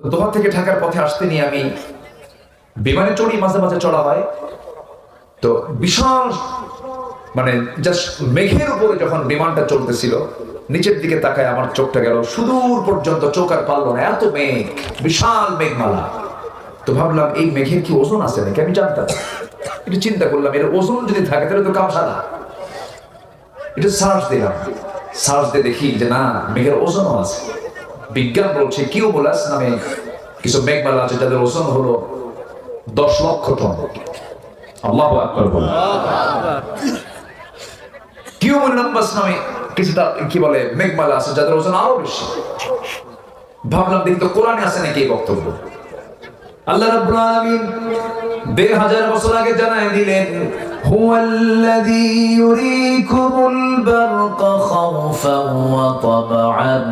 দোহা থেকে ঢাকার পথে আসতে নিয়ে আমি বিমানে চড়ি, মাঝে মাঝে চড়া হয়। তো বিশাল মানে জাস্ট মেঘের উপরে যখন বিমানটা চলতেছিল নিচের দিকে তাকায় আমার চোখটা গেল, সুদূর পর্যন্ত চোখ আর পারল না, এত মেঘ, বিশাল মেঘমালা। তো ভাবলাম, এই মেঘের কি ওজন আছে নাকি? আমি জানতাম। একটু চিন্তা করলাম, এর ওজন যদি থাকে তাহলে তো কাম সাদা একটু সার্চ দিলাম। সার্চ দিয়ে দেখি যে না, মেঘের ওজনও আছে। বিজ্ঞান বলছে কিউবুলাস নামে কিছু মেঘমালা আছে তাদের ওজন হলো দশ লক্ষ টন। আল্লাহ আকবর নামে কি বলে মেঘমালা আছে, যাদের ওজন আরও বেশি। ভাবলাম দেখি তো কোরআনে আছে নাকি এই বক্তব্য। আল্লাহ রাব্বুল আলামিন দেড় হাজার বছর আগে জানায় দিলেন, হুয়াল্লাযী ইউরিকুমুল বারকা খাওফান ওয়া তাবআন।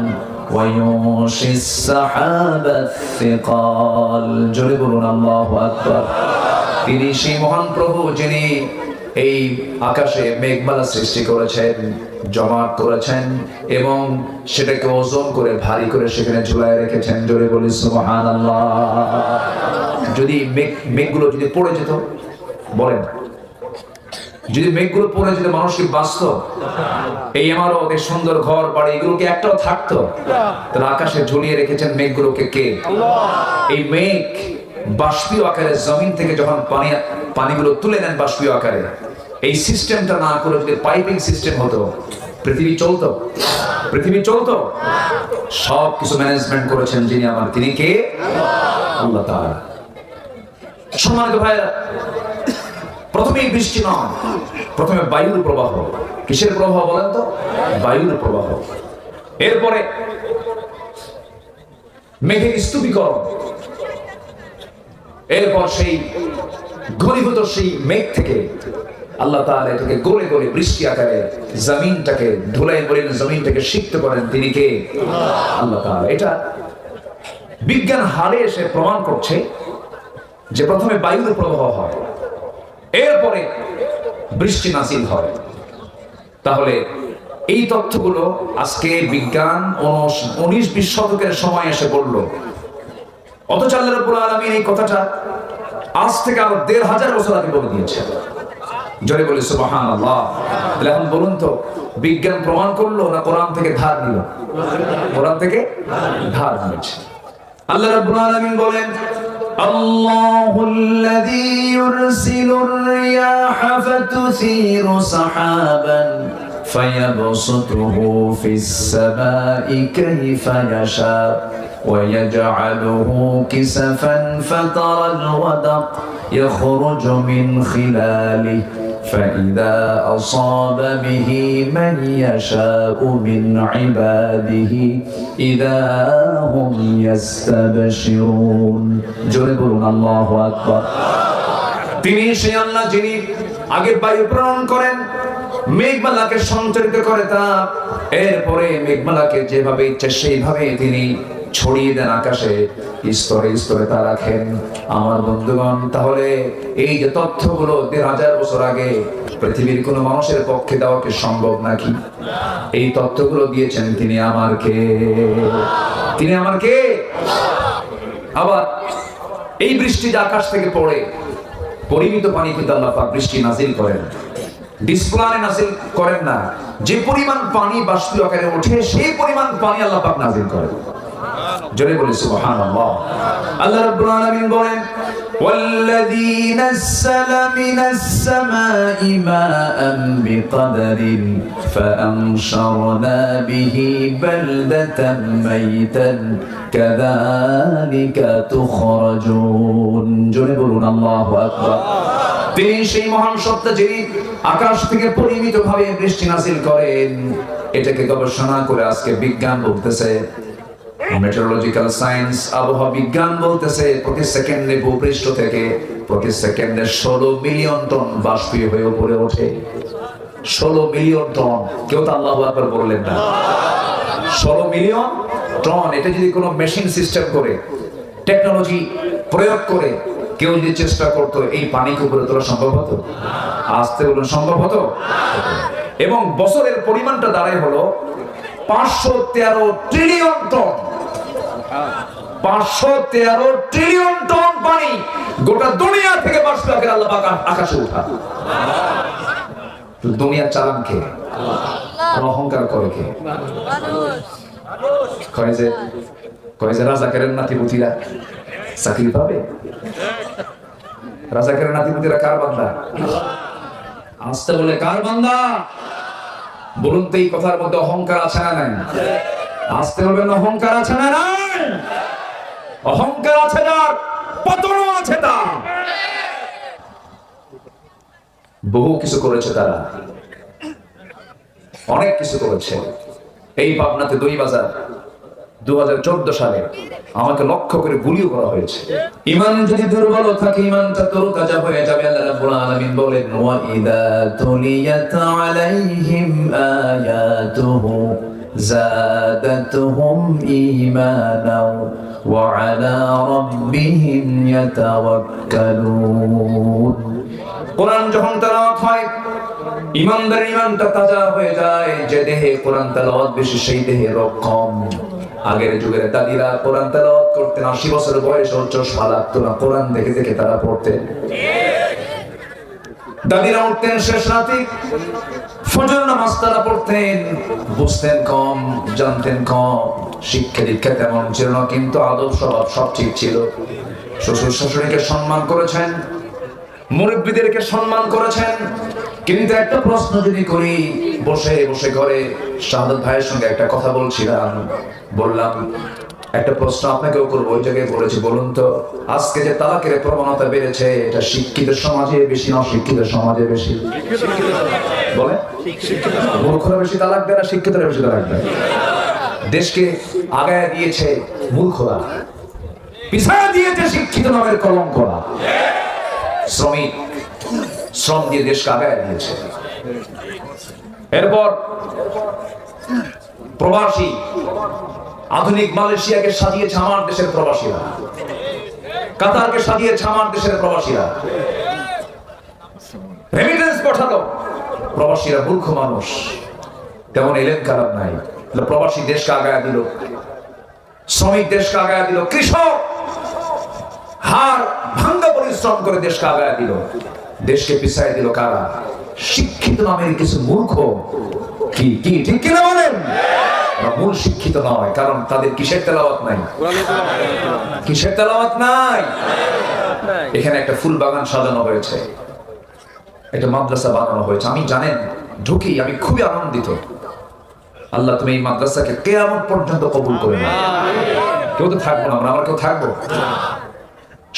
وينشي السحاب الثقال জোরে বলুন আল্লাহু আকবার তিনি সেই মহান প্রভু যিনি এই আকাশে মেঘমালা সৃষ্টি করেছেন জমা করেছেন এবং সেটাকে ওজন করে ভারী করে সেখানে ঝুলায় রেখেছেন জোরে বলি সুবহানাল্লাহ যদি মেঘ মেঘগুলো যদি পড়ে যেত বলেন যদি মেঘগুলো পড়ে যদি মানুষ কি বাঁচত এই আমারও এই সুন্দর ঘর বাড়ি এগুলো কি একটাও থাকতো। তাহলে আকাশে ঝুলিয়ে রেখেছেন মেঘগুলোকে কে? এই মেঘ বাষ্পীয় আকারে জমিন থেকে যখন পানি পানিগুলো তুলে নেন বাষ্পীয় আকারে এই সিস্টেমটা না করে যদি পাইপিং সিস্টেম হতো পৃথিবী চলতো। পৃথিবী চলতো। সব কিছু ম্যানেজমেন্ট করেছেন যিনি আমার তিনি কে? আল্লাহ তাআলা। সম্মানিত ভাইয়েরা প্রথমেই বৃষ্টি নয়। প্রথমে বায়ুর প্রবাহ। কিসের প্রবাহ বলেন তো? বায়ুর প্রবাহ। এরপরে মেঘের স্তূপীকরণ। এরপর সেই ঘনীভূত সেই মেঘ থেকে আল্লাহ তাআলা এটাকে গলে গলে বৃষ্টি আকারে জমিনটাকে ধুলাই বলেন জমিনটাকে সিক্ত করেন। তিনি কে? আল্লাহ তাআলা। এটা বিজ্ঞান হারে এসে প্রমাণ করছে যে প্রথমে বায়ুর প্রবাহ হয়। এরপরে বৃষ্টি নাসিল হয় তাহলে এই তথ্যগুলো আজকে বিজ্ঞান উনিশ বিশ শতকের সময় এসে পড়ল। অথচ আল্লাহ রাব্বুল আলামিন এই কথাটা আজ থেকে আরও দেড় হাজার বছর আগে বলে দিয়েছে জোরে বলে, সুবহানাল্লাহ। তাহলে এখন বলুন তো, বিজ্ঞান প্রমাণ করল না কোরআন থেকে ধার নিল? কোরআন থেকে ধার নিয়েছে। আল্লাহ রাব্বুল আলামিন বলেন الله الذي يرسل الرياح فتثير سحابا فيبسطه في السماء كيف يشاء ويجعله كسفا فترى الودق يخرج من خلاله فإذا أصاب به من يشاء من عباده إذا هم يستبشرون جربون الله أكبر তিনি সেই আল্লাহ যিনি আগে বায়ু প্রেরণ করেন মেঘমালাকে সঞ্চারিত করে তা এরপরে মেঘমালাকে যেভাবে ইচ্ছে সেইভাবে তিনি ছড়িয়ে দেন আকাশে স্তরে স্তরে তা রাখেন। আমার বন্ধুগণ, তাহলে এই যে তথ্যগুলো দেড় হাজার বছর আগে পৃথিবীর কোনো মানুষের পক্ষে দেওয়া কি সম্ভব নাকি? এই তথ্যগুলো দিয়েছেন তিনি আমার কে? তিনি আমার কে? আবার এই বৃষ্টি যে আকাশ থেকে পড়ে, পরিমিত পানি কিন্তু আল্লাহ পাক বৃষ্টি নাজিল করেন। ডিসপ্লানে নাজিল করেন না। যে পরিমাণ পানি বাষ্পীয় আকারে ওঠে, সেই পরিমাণ পানি আল্লাহ পাক নাজিল করেন। জোরে বলি সুবহানাল্লাহ আল্লাহ রাব্বুল আলামিন বলেন والذي نزل من السماء ماء بقدر فأنشرنا به بلدة ميتا كذلك تخرجون جنبون الله أكبر তিনি সেই মহান সত্তা যিনি আকাশ থেকে পরিমিত ভাবে বৃষ্টি নাজিল করেন এটাকে গবেষণা করে আজকে বিজ্ঞান বলতেছে মেটেরোলজিক্যাল সায়েন্স আবহাওয়া বিজ্ঞান বলতেছে, প্রতি সেকেন্ডে ভূপৃষ্ঠ থেকে প্রতি সেকেন্ডে ষোলো মিলিয়ন টন বাষ্পীয় হয়ে উপরে ওঠে। ষোলো মিলিয়ন টন, কেউ তো আল্লাহ আকবার বললেন না। ষোলো মিলিয়ন টন, এটা যদি কোনো মেশিন সিস্টেম করে, টেকনোলজি প্রয়োগ করে, কেউ যদি চেষ্টা করতো, এই পানিকে উপরে তোলা সম্ভব হতো? আসতে বলুন, সম্ভব হতো? এবং বছরের পরিমাণটা দাঁড়ায় হলো পাঁচশো তেরো ট্রিলিয়ন টন পাঁচশো তেরো ট্রিলিয়ন টন পানি গোটা দুনিয়া থেকে বাষ্প আকারে আল্লাহ পাক আকাশে উঠা দুনিয়ার চালান কে? অহংকার করে কে? কয় যে কয় যে রাজাকারের নাতিপুতিরা চাকরি পাবে? রাজাকারের নাতিপুতিরা কার বান্দা? আসতে বলে কার বান্দা? বলুন তো এই কথার মধ্যে অহংকার আছে না নাই? আসতে বলবেন অহংকার আছে না নাই? অহংকার আছে যার পতনও আছে তার। বহু কিছু করেছে তারা। অনেক কিছু করেছে। এই পাবনাতে দুই বাজার দু সালে আমাকে লক্ষ্য করে গুলিও করা হয়েছে। ইমান যদি দুর্বল থাকে, ইমানটা তরুতাজা হয়ে যাবে, আল্লাহ রাব্বুল আলামিন বলেন ওয়া ইদা আলাইহিম আয়াতুহু। زادتهم إيمانا وعلى ربهم يتوكلون কোরআন যখন তেলাওয়াত হয় ইমানদার ইমানটা তাজা হয়ে যায় যে দেহে কোরআন তেলাওয়াত বেশি সেই দেহে রক্ষম আগের যুগের দাদিরা কোরআন তেলাওয়াত করতেন আশি বছর বয়স চশমা লাগতো না কোরআন দেখে দেখে তারা পড়তেন দাদিরা উঠতেন শেষ রাতে ফজর নামাজ তারা পড়তেন, বুঝতেন কম, জানতেন কম, শিক্ষা দীক্ষা তেমন ছিল না, কিন্তু আদব স্বভাব সব ঠিক ছিল। শ্বশুর শাশুড়িকে সম্মান করেছেন, মুরব্বীদেরকে সম্মান করেছেন, কিন্তু একটা প্রশ্ন যদি করি, বসে বসে করে শাহাদ ভাইয়ের সঙ্গে একটা কথা বলছিলাম, বললাম একটা প্রশ্ন আপনাকেও করব, ওই জায়গায় বলেছি, বলুন তো, আজকে যে তালাকের প্রবণতা বেড়েছে, এটা শিক্ষিত সমাজে বেশি না অশিক্ষিত সমাজে বেশি? বলে মূর্খরা বেশি তালাক দেয় না শিক্ষিতরা বেশি তালাক দেয়? দেশকে আগায় দিয়েছে মূর্খরা। পিছায় দিয়েছে শিক্ষিত নামের কলঙ্করা। শ্রমিক, শ্রম দিয়ে দেশকে আগায় দিয়েছে। এরপর প্রবাসী আধুনিক মালয়েশিয়াকে সাজিয়েছে আমার দেশের প্রবাসীরা। কাতারকে সাজিয়েছে আমার দেশের প্রবাসীরা। রেমিটেন্স পাঠালো। প্রবাসীরা মূর্খ মানুষ। তেমন এলেন খারাপ নাই। প্রবাসী দিল। শ্রমিক দিল। কৃষক! হার ভাঙ্গা পরিশ্রম করে দেশকে আগায় দিল। দেশকে পিছায় দিল কারা? শিক্ষিত নামের কিছু মূর্খ। কি কি, ঠিক কিনা বলেন? মূল শিক্ষিত নয়, কারণ তাদের কিসের তেলাওয়াত নাই? কিসের তেলাওয়াত নাই? এখানে একটা ফুল বাগান সাজানো হয়েছে। একটা মাদ্রাসা বানানো হয়েছে। আমি জানেন, ঢুকি, আমি খুবই আনন্দিত। আল্লাহ, তুমি এই মাদ্রাসাকে কেয়ামত পর্যন্ত কবুল করে। কেউ তো থাকব না, আমরা আমরা কেউ থাকব?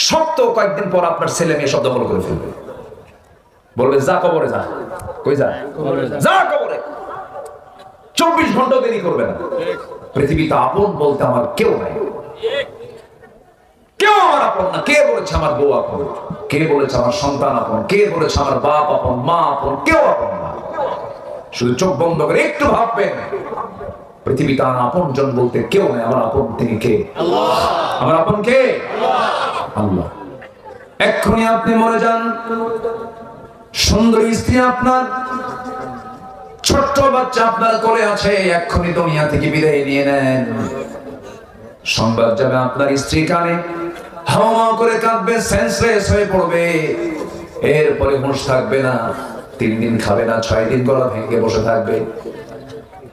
শক্ত কয়েকদিন পর আপনার ছেলে মেয়ে সব দখল করে ফেলবে। বলবে, যা কবরে যা। কই যা? যা কবরে। চব্বিশ ঘণ্টা দেরি করবে না। পৃথিবীতে আপন বলতে আমার কেউ নাই। কেউ আমার আপন না। কে বলেছে আমার বউ আপন? কে বলেছে আমার সন্তান আপন? কে বলেছে আমার বাপ আপন, মা আপন? কেউ আপন না। শুধু চোখ বন্ধ করে একটু ভাববেন। পৃথিবীতে আমার আপন জন বলতে কেউ নেই। আমার আপন তিনি কে? আমার আপন কে? আল্লাহ। এক্ষুনি আপনি মরে যান। সুন্দর স্ত্রী আপনার। ছোট্ট বাচ্চা আপনার কোলে আছে, এক্ষুনি দুনিয়া থেকে বিদায় নিয়ে নেন। সংবাদ যাবে আপনার স্ত্রী কানে। হাওয়া করে কাঁদবে সেন্সলেস হয়ে পড়বে। এরপরে হুঁশ থাকবে না, তিন দিন খাবে না, ছয় দিন গলা ভেঙে বসে থাকবে।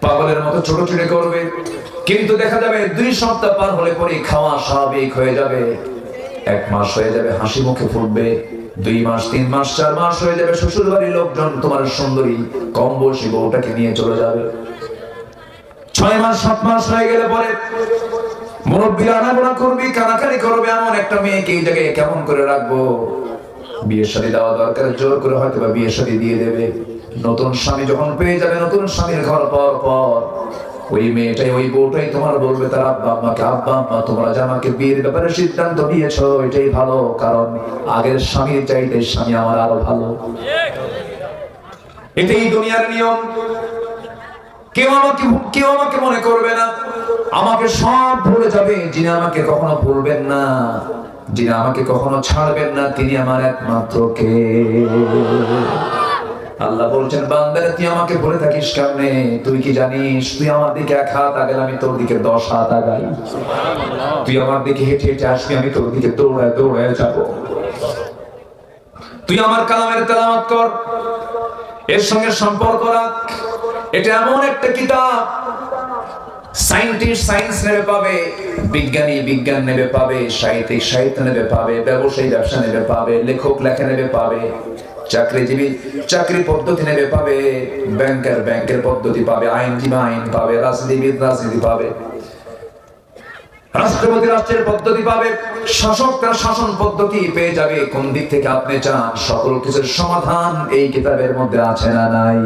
পাগলের মতো ছোট ছোট করবে। কিন্তু দেখা যাবে দুই সপ্তাহ পার হলে পরে খাওয়া স্বাভাবিক হয়ে যাবে। এক মাস হয়ে যাবে, হাসি মুখে ফুটবে। দুই মাস, তিন মাস, চার মাস হয়ে যাবে শ্বশুর বাড়ির লোকজন, তোমার সুন্দরী কম বয়সী বউটাকে নিয়ে চলে যাবে। ছয় মাস, সাত মাস হয়ে গেলে পরে আনাগোনা করবি, কানাকানি করবে, এমন একটা মেয়েকে এই জায়গায় কেমন করে রাখব? বিয়ের শাদী দেওয়া দরকার, জোর করে হয়তো বা বিয়ের শাদী দিয়ে দেবে। নতুন স্বামী যখন পেয়ে যাবে, নতুন স্বামীর ঘর পর পর ওই মেয়েটাই, ওই বউটাই তোমার বলবে, তার আব্বা আব্বা আম্মা তোমরা যে আমাকে বিয়ের ব্যাপারে সিদ্ধান্ত নিয়েছো, এটাই ভালো। কারণ আগের স্বামীর চাইতে স্বামী আমার আরও ভালো। এটাই দুনিয়ার নিয়ম। কেউ আমাকে কেউ আমাকে মনে করবে না। আমাকে সব ভুলে যাবে। যিনি আমাকে কখনো ভুলবেন না, যিনি আমাকে কখনো ছাড়বেন না, তিনি আমার একমাত্র কে? আল্লাহ বলছেন, বান্দারে, তুই আমাকে বলে থাকিস কারণে তুই কি জানিস? তুই আমার দিকে এক হাত আগালে আমি তোর দিকে দশ হাত আগাই। তুই আমার দিকে হেঁটে হেঁটে আসবি, আমি তোর দিকে দৌড়ায় দৌড়ায় যাব। তুই আমার কালামের তেলাওয়াত কর। এর সঙ্গে সম্পর্ক রাখ। এটা এমন একটা কিতাব। সায়েন্টিস্ট সায়েন্স নেবে পাবে, বিজ্ঞানী বিজ্ঞান নেবে পাবে, সাহিত্যিক সাহিত্য নেবে পাবে, ব্যবসায়ী ব্যবসা নেবে পাবে, লেখক লেখা নেবে পাবে। চাকরিজীবী চাকরি পদ্ধতি নেবে, পাবে ব্যাংকের ব্যাংকের পদ্ধতি পাবে আইনজীবী আইন পাবে, রাজনীতিবিদ রাজনীতি পাবে। রাষ্ট্রপতি রাষ্ট্রের পদ্ধতি পাবে, শাসক তার শাসন পদ্ধতি পেয়ে যাবে, কোন দিক থেকে আপনি চান, সকল কিছুর সমাধান এই কিতাবের মধ্যে আছে না নাই?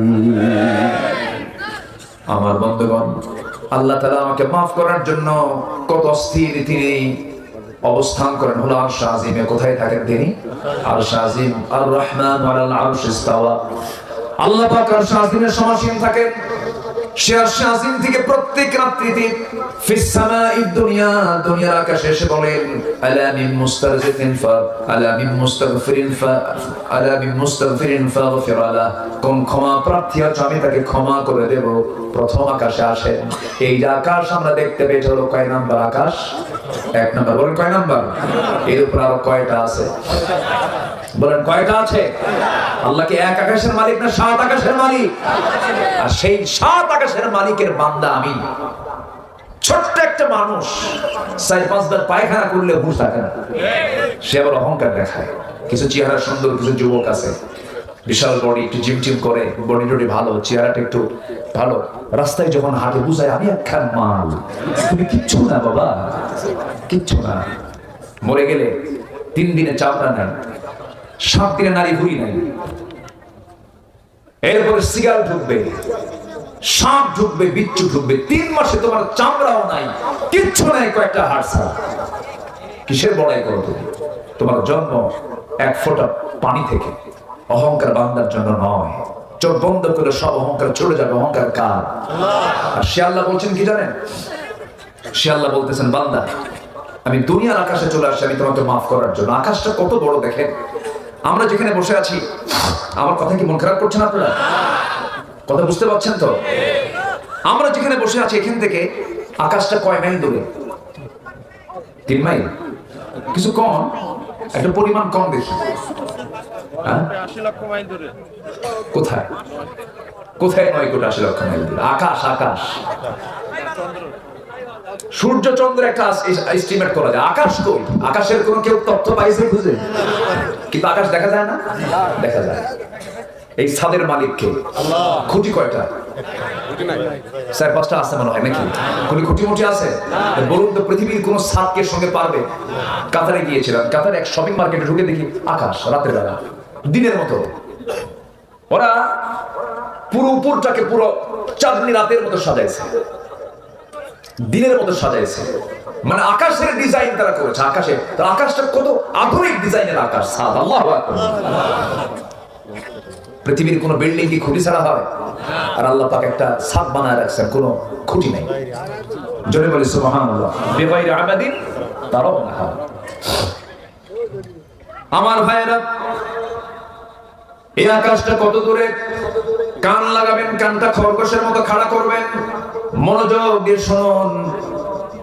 আমার বন্ধুগণ, আল্লাহ তালা আমাকে মাফ করার জন্য কত অস্থির তিনি অবস্থান করেন। হলো আর শাহিমে কোথায় থাকেন তিনি? আর শাহিম আর রহমান আল্লাহ আর শাহিমের সমাসীন থাকেন। ক্ষমা আমি তাকে ক্ষমা করে দেব। প্রথম আকাশে আসেন। এই আকাশ, আমরা দেখতে পেয়েছি হলো কয় নাম্বার আকাশ? এক নাম্বার, বলেন কয় নাম্বার? এর আরও কয়টা আছে? বলেন, কয়টা আছে? এক আকাশের মালিক না সাত আকাশের মালিক? আর সেই সাত আকাশের মালিকের বান্দা আমি। ছোট্ট একটা মানুষ, চার পাঁচবার পায়খানা করলে হুঁশ থাকে না। সে আবার অহংকার দেখায়। কিছু চেহারা সুন্দর, কিছু যুবক আছে। বিশাল বডি, একটু জিম জিম করে, বডি টডি ভালো, চেহারাটা একটু ভালো। রাস্তায় যখন হাঁটে, বুঝায়, আমি একখান মাল তুমি কিচ্ছু না বাবা, কিচ্ছু না। মরে গেলে তিন দিনে চাপড়া নেন, সাত দিনে নারী ভুড়ি নাই। এরপরে সিগাল ঢুকবে, সাপ ঢুকবে, বিচ্ছু ঢুকবে, তিন মাসে তোমার চামড়াও নাই, কিচ্ছু নাই, কয়েকটা হাড় কিসের বড়াই করো তুমি? তোমার জন্ম এক ফোঁটা পানি থেকে। অহংকার বান্দার জন্য নয়। চোখ বন্ধ করে সব অহংকার চলে যাবে, অহংকার কার? আর সে আল্লাহ বলছেন কি জানেন? সে আল্লাহ বলতেছেন, বান্দা, আমি দুনিয়ার আকাশে চলে আসছি, আমি তোমাকে মাফ করার জন্য। আকাশটা কত বড় দেখেন। আমরা যেখানে বসে আছি, আমার কথা কি মন খারাপ করছেন আপনারা? কথা বুঝতে পারছেন তো? আমরা যেখানে বসে আছি, এখান থেকে আকাশটা কয় মাইল দূরে? তিন মাইল? কিছু কম? একটা পরিমাণ কম দেখি। কোথায়? কোথায় নয় কোটি আশি লক্ষ মাইল দূরে? আকাশ আকাশ। সূর্য চন্দ্র একটা এস্টিমেট করা যায়। আকাশ কই? আকাশের কোনো কেউ তথ্য পাইছে খুঁজে? কিন্তু আকাশ দেখা যায় না? দেখা যায়। এই ছাদের মালিক কে? খুঁটি কয়টা? চার পাঁচটা আছে মনে হয় নাকি? কোন খুঁটি মুটি আছে? বলুন তো পৃথিবীর কোন ছাদকে সঙ্গে পারবে? কাতারে গিয়েছিলাম। কাতারে এক শপিং মার্কেটে ঢুকে দেখি আকাশ রাতের বেলা। দিনের মতো। ওরা পুরো উপরটাকে পুরো চাঁদনি রাতের মতো সাজাইছে। দিনের মতো সাজাইছে। মানে আকাশের ডিজাইন তারা করেছে। আকাশে আকাশটা কত আধুনিক ডিজাইনের আকাশ। সাদ, আল্লাহ পৃথিবীর কোন বিল্ডিং কি খুঁটি ছাড়া হয়? আর আল্লাহ পাক একটা ছাদ বানায় রাখছেন, কোনো খুঁটি নাই। জোরে বলি, সুবহানাল্লাহ। বেগাইর আমাদিন তারাও না হয় আমার ভাইয়েরা এই আকাশটা কত দূরে? কান লাগাবেন, কানটা খরগোশের মতো খাড়া করবেন। মনোযোগ দিয়ে শুনুন।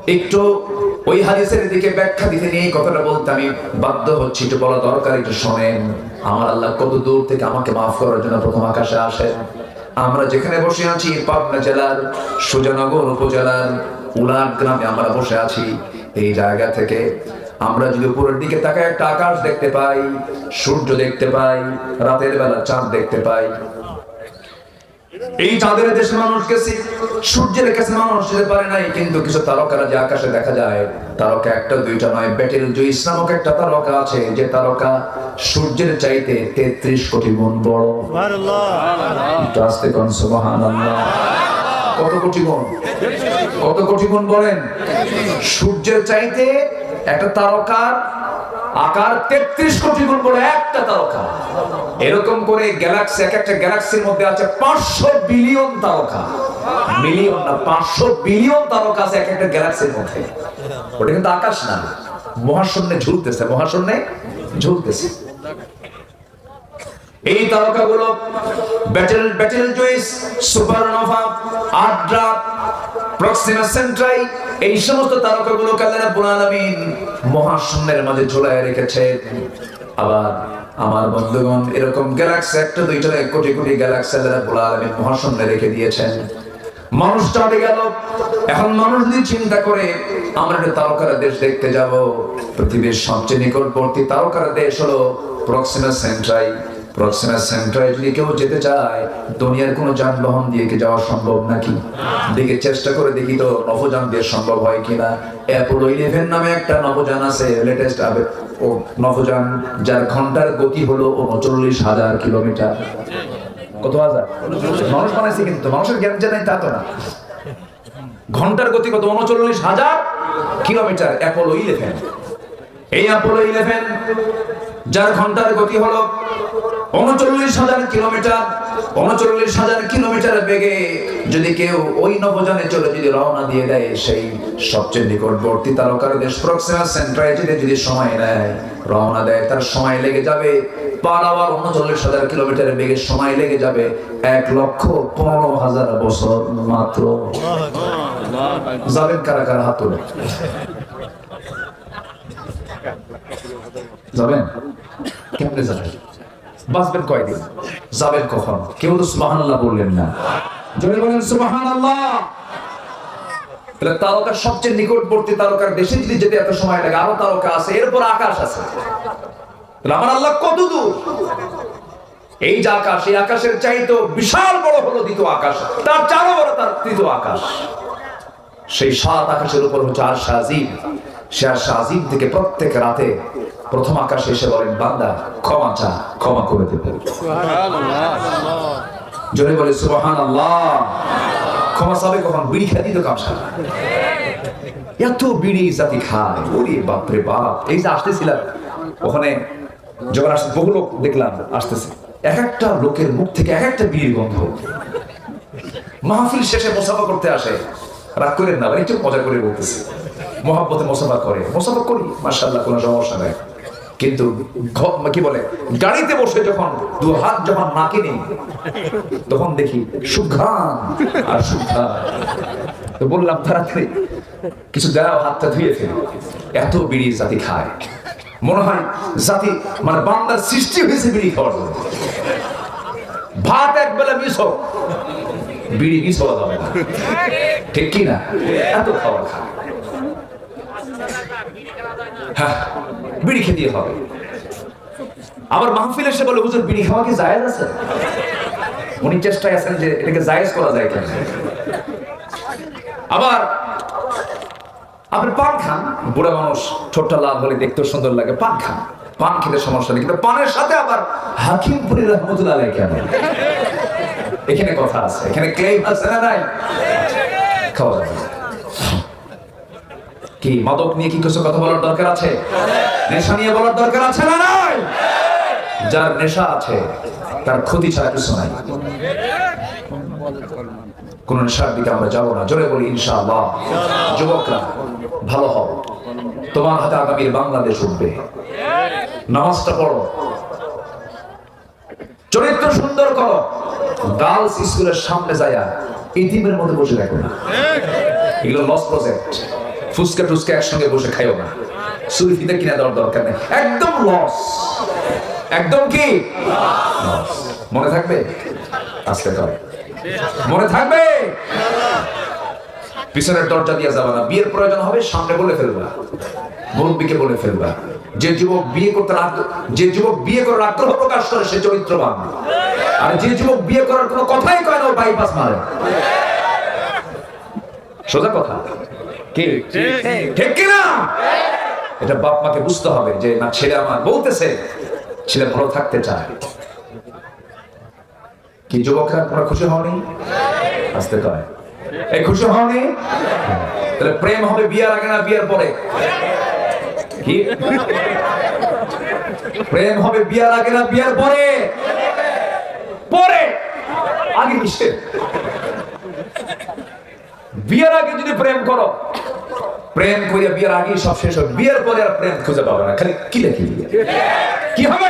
একটু ওই হাদিসের দিকে ব্যাখ্যা দিতে নিয়ে কথাটা বলতে আমি বাধ্য হচ্ছি। একটু বলা দরকার, একটু শোনেন। আমার আল্লাহ কত দূর থেকে আমাকে মাফ করার জন্য প্রথম আকাশে আসেন। আমরা যেখানে বসে আছি, পাবনা জেলার সুজানগর উপজেলার উলাট গ্রামে আমরা বসে আছি। এই জায়গা থেকে আমরা যদি উপরের দিকে তাকায় একটা আকাশ দেখতে পাই, সূর্য দেখতে পাই, রাতের বেলা চাঁদ দেখতে পাই। এই চাঁদের দেশে মানুষ গেছে, সূর্যের কাছে মানুষ যেতে পারে নাই, কিন্তু কিছু তারকারা যে আকাশে দেখা যায়, তারকা একটা, দুইটা নয়, ব্যাটেল জুইস নামক একটা তারকা আছে, যে তারকা সূর্যের চাইতে তেত্রিশ কোটি গুণ বড়। আস্তে কোন, সুবহানাল্লাহ। কত কোটি গুণ? কত কোটি গুণ বলেন? সূর্যের চাইতে একটা তারকার আকার তেত্রিশ কোটি গুণ করে একটা তারকা। এরকম করে গ্যালাক্সি এক একটা গ্যালাক্সির মধ্যে আছে পাঁচশো বিলিয়ন তারকা। মিলিয়ন না, পাঁচশো বিলিয়ন তারকা আছে এক একটা গ্যালাক্সির মধ্যে। ওটা কিন্তু আকাশ না, মহাশূন্যে ঝুলতেছে মহাশূন্যে ঝুলতেছে। এই তারকাগুলো battle Betelgeuse supernova Adhara, Proxima Centauri, এই সমস্ত তারকাগুলো আল্লাহ রাব্বুল আলামিন মহাশূন্যের মাঝে ঝুলায় রেখেছে। আবার আমার বন্ধুগণ, এরকম গ্যালাক্সি একটা, দুইটা, এক কোটি কোটি গ্যালাক্সি আল্লাহ রাব্বুল আলামিন মহাশূন্যে রেখে দিয়েছেন। মানুষ চলে গেল। এখন মানুষ যদি চিন্তা করে, আমরা একটা তারকার দেশ দেখতে যাব। পৃথিবীর সবচেয়ে নিকটবর্তী তারকার দেশ হলো প্রক্সিমা সেন্ট্রাই। প্রক্সিমা সেন্ট্রাই যদি কেউ যেতে চায়, দুনিয়ার কোনো যানবাহন দিয়ে কি যাওয়া সম্ভব নাকি? দেখে চেষ্টা করে দেখি তো নভোযান দিয়ে সম্ভব হয় কিনা। অ্যাপোলো ইলেভেন নামে একটা নভোযান আছে লেটেস্ট আবে ও নভোযান যার ঘণ্টার গতি হলো উনচল্লিশ হাজার কিলোমিটার। কত হাজার? মানুষ বানাইছে কিন্তু, মানুষের জ্ঞান যে নাই তা তো না। ঘণ্টার গতি কত? উনচল্লিশ হাজার কিলোমিটার অ্যাপোলো ইলেভেন এই অ্যাপোলো ইলেভেন যার ঘণ্টার গতি হলো উনচল্লিশ হাজার কিলোমিটার, উনচল্লিশ হাজার কিলোমিটার বেগে যদি কেউ ওই নবজানে চলে যদি রওনা দিয়ে দেয়, সেই সবচেয়ে নিকটবর্তী তারকার দেশ প্রক্সিমা সেন্ট্রায় যেতে যদি সময় নেয়, রওনা দেয়, তার সময় লেগে যাবে। পার উনচল্লিশ হাজার কিলোমিটার বেগে সময় লেগে যাবে এক লক্ষ পনেরো হাজার বছর মাত্র। যাবেন কারা কারা হাত তোলে? যাবেন? কেমনে যাবেন? বাঁচবেন কয়দিন? যাবেন কখন? কেউ তো সুবাহান আল্লাহ বললেন না। জোরে বলেন সুবাহান তাহলে সবচেয়ে নিকটবর্তী তারকার দেশে যদি যেতে এত সময় লাগে, আরও তারকা আছে, এরপর আকাশ আছে। আমার আল্লাহ কত দূর? এই যে আকাশ, এই আকাশের চাইতো বিশাল বড় হলো দ্বিতীয় আকাশ, তার চারও বড় তার তৃতীয় আকাশ। সেই সাত আকাশের উপর হচ্ছে আর সাজিব সে আর থেকে প্রত্যেক রাতে প্রথম আকাশে এসে বলেন বান্দা ক্ষমা চা ক্ষমা করে দেবে জোরে বলে সুবহান আল্লাহ ক্ষমা চাবে কখন? বিড়ি খাতি তো কামসা এত বিড়ি জাতি খায় ওরে বাপরে বাপ। এই যে আসতেছিলাম ওখানে যখন আসতে বহু লোক দেখলাম আসতেছে। এক একটা লোকের মুখ থেকে এক একটা বিড়ির গন্ধ। মাহফিল শেষে মোসাফা করতে আসে। রাগ করেন না একটু মজা করে বলতেছি। মহাব্বতে মোসাফা করে। মোসাফা করি মার্শাল্লাহ কোনো সমস্যা নাই। কিন্তু কি বলে? গাড়িতে বসে যখন দু হাত যখন নাকে নেই, তখন দেখি সুঘ্রাণ আর সুঘ্রাণ। তো বললাম, তাড়াতাড়ি, কিছু দেওয়া হাতটা ধুয়ে ফেলি। এত বিড়ি জাতি খায়। মনে হয় জাতি মানে বাংলার সৃষ্টি হয়েছে বিড়ি খাওয়ার জন্য। ভাত এক বেলা মিস হোক, বিড়ি মিস হওয়া যাবে না। ঠিক কি না? এত খাবার খায়। হ্যাঁ বিড়ি খেতে হবে। আবার মাহফিল এসে বলে, হুজুর, বিড়ি খাওয়া কি জায়েজ আছে? উনি চেষ্টায় আছেন যে এটাকে জায়েজ করা যায় কেন। আবার আপনি পান খান, বুড়া মানুষ ছোট্ট লাল হলে দেখতেও সুন্দর লাগে, পান খান। পান খেতে সমস্যা নেই, কিন্তু পানের সাথে আবার হাকিমপুরি রহমতুল্লাহ কেন এখানে কথা আছে, এখানে ক্লেম আছে না নাই? খাওয়া যাবে। কি, মাদক নিয়ে কি কিছু কথা বলার দরকার আছে? নেশা নিয়ে বলার দরকার আছে না নাই? যার নেশা আছে, তার ক্ষতি ছাড়া কিছু নাই। কোন নেশার দিকে আমরা যাব না। জোরে বলি, ইনশাআল্লাহ। যুবকরা, ভালো হও। তোমার হাতে আগামীর বাংলাদেশ উঠবে। নামাজটা পড়ো। চরিত্র সুন্দর করো। গার্লস স্কুলের সামনে যায়া ইতিমের মধ্যে বসে রাখো না। এগুলো লস প্রজেক্ট ফুচকা টুচকা একসঙ্গে বসে খাইও না। সুইফিতে কিনা দেওয়ার দরকার নেই। একদম লস একদম কি? মনে থাকবে? আজকে তো। মনে থাকবে? পিছনের দরজা দিয়ে যাবা না। বিয়ের প্রয়োজন হবে, সামনে বলে ফেলবা। মুরব্বীকে বলে ফেলবা। যে যুবক বিয়ে করতে যে যুবক বিয়ে করার আগ্রহ প্রকাশ করে, সে চরিত্রবান। আর যে যুবক বিয়ে করার কোনো কথাই কয় না বাইপাস মারে। সোজা কথা। কি? ঠিক কি? এটা বাপ মাকে বুঝতে হবে যে না ছেলে আমার বলতেছে ছেলে ভালো থাকতে চায়। কি যুবকরা তোমরা খুশি হওনি আসতে কয়। এই খুশি হওনি তাহলে প্রেম হবে বিয়ার আগে না বিয়ার পরে? কি? প্রেম হবে বিয়ার আগে না বিয়ার পরে? পরে! আগে কিসের? বিয়ের আগে যদি প্রেম করো প্রেম করিয়া বিয়ের আগে সব শেষ হবে। বিয়ের পরে আর প্রেম খুঁজে পাবে না। খালি কি লেখি কি হবে?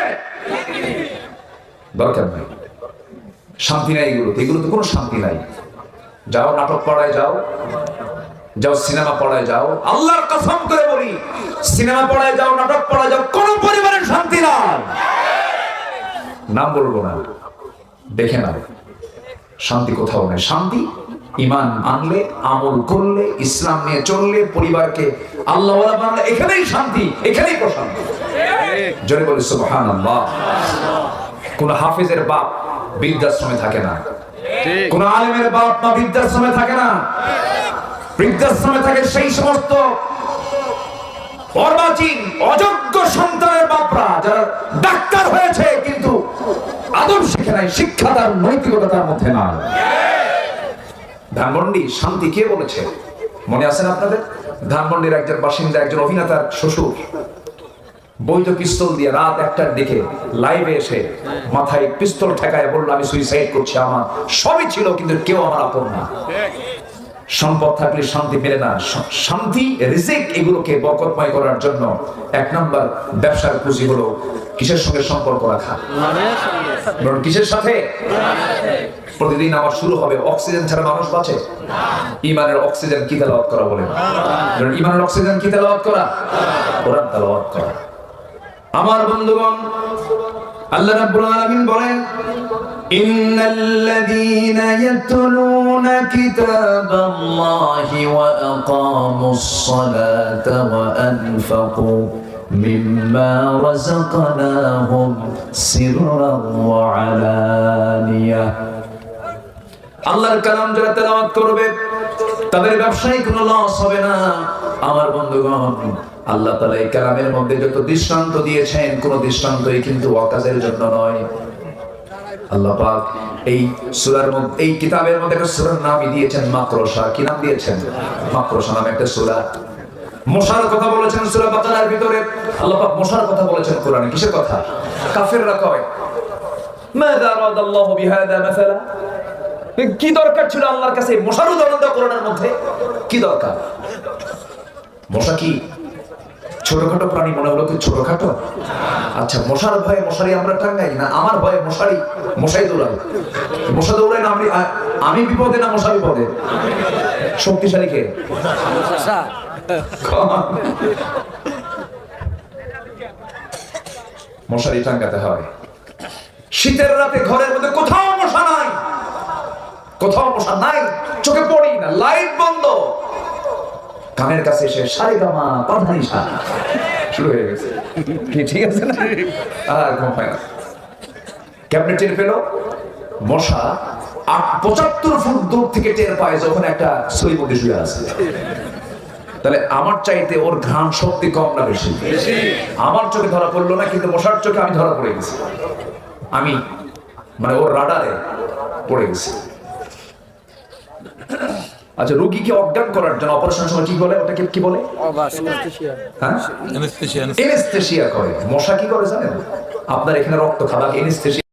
দরকার নেই। শান্তি নাই এগুলো। এগুলো তো কোনো শান্তি নাই। যাও নাটক পড়ায় যাও। যাও সিনেমা পড়ায় যাও। আল্লাহর কসম করে বলি, সিনেমা পড়ায় যাও, নাটক পড়ায় যাও, কোন পরিবারের শান্তি নাই। নাম বলব না। দেখে নাও। শান্তি কোথাও নেই। শান্তি ইমান আনলে আমল করলে ইসলাম নিয়ে চললে পরিবারকে আল্লাহ বানালে এখানেই শান্তি এখানেই প্রশান্তি। জোরে বলে সুবহানাল্লাহ। কোন হাফেজের বাপ বৃদ্ধাশ্রমে থাকে না। কোন আলেমের বাপ মা বৃদ্ধাশ্রমে থাকে না। বৃদ্ধাশ্রমে থাকে সেই সমস্ত অর্বাচীন অযোগ্য সন্তানের বাপরা যারা ডাক্তার হয়েছে কিন্তু আদব শিখে নাই শিক্ষা তার নৈতিকতা তার মধ্যে না ধানমন্ডি শান্তি কে বলেছে? মনে আছেন আপনাদের? ধানমন্ডির একজন বাসিন্দা একজন অভিনেতার শ্বশুর বৈধ পিস্তল দিয়ে রাত একটার দিকে লাইভে এসে মাথায় পিস্তল ঠেকায় বলল আমি সুইসাইড করছি আমার সবই ছিল কিন্তু কেউ আমার আপন না। সম্পদ থাকলে শান্তি মেলে না। শান্তি রিজিক এগুলোকে বরকতময় করার জন্য এক নম্বর ব্যবসার পুঁজি হলো কিসের সঙ্গে সম্পর্ক রাখা? কিসের সাথে? প্রতিদিন আমার শুরু হবে অক্সিজেন ছাড়া মানুষ বাঁচে ইমানের অক্সিজেন কি তেলাওয়াত করা বলে বলুন, ইমানের অক্সিজেন কি তেলাওয়াত করা কোরআন তেলাওয়াত করা আমার বন্ধুগণ আল্লাহ রাব্বুল আলামিন বলেন إن الذين يتلون كتاب الله وأقاموا الصلاة وأنفقوا مما رزقناهم سرا وعلانية আল্লাহর কালাম যারা তেলাওয়াত করবে, তাদের ব্যবসায়িক কোনো লস হবে না। আমার বন্ধুগণ, আল্লাহ তাআলা এই কালামের মধ্যে যত দৃষ্টান্ত দিয়েছেন, কোন দৃষ্টান্তই কিন্তু ওয়াকাজের জন্য নয়। আল্লাহ পাক এই সূরার মধ্যে, এই কিতাবের মধ্যে একটা সূরার নামই দিয়েছেন মাকরসা কি নাম দিয়েছেন? মাকরসা নামে একটা সূরা। মশার কথা বলেছেন সূরা বাকারার ভিতরে। আল্লাহ পাক মশার কথা বলেছেন কোরআনে। কিসের কথা? কাফেররা কয়, মাযা রাদাল্লাহু বিহাদা মাসালা? কি দরকার ছিল আল্লাহর কাছে? মশার উদাহরণ দেওয়া কোরআনের মধ্যে। কি দরকার? মশা কি ছোটখাটো প্রাণী মনে হলো কি ছোটখাটো? আচ্ছা মশার ভয়ে মশারি আমরা টাঙ্গাই না? আমার ভয়ে মশারি মশাই দৌড়াই মশা দৌড়াই না আমি আমি বিপদে না মশা বিপদে? শক্তিশালী কে? মশারি টাঙ্গাতে হয়। শীতের রাতে ঘরের মধ্যে কোথাও মশা নাই। কোথাও মশা নাই চোখে পড়ি না লাইট বন্ধ। কানের কাছে এসে সারে গামা পাধানি সা শুরু হয়ে গেছে। কি ঠিক আছে না? আর ঘুম হয় না। কেমনে টের পেল? মশা পঁচাত্তর ফুট দূর থেকে টের পায় যখন একটা সই মধ্যে শুয়ে আছে। তাহলে আমার চাইতে ওর ঘ্রাণ শক্তি কম না বেশি? আমার চোখে ধরা পড়ল না কিন্তু মশার চোখে আমি ধরা পড়ে গেছি। আমি মানে ওর রাডারে পড়ে গেছি। আচ্ছা রোগীকে অজ্ঞান করার জন্য অপারেশনের সময় কি বলে? ওটাকে কি বলে? হ্যাঁ? এনেস্থেশিয়া করে। মশা কি করে জানেন? আপনার এখানে রক্ত খাবার এনেস্থেশিয়া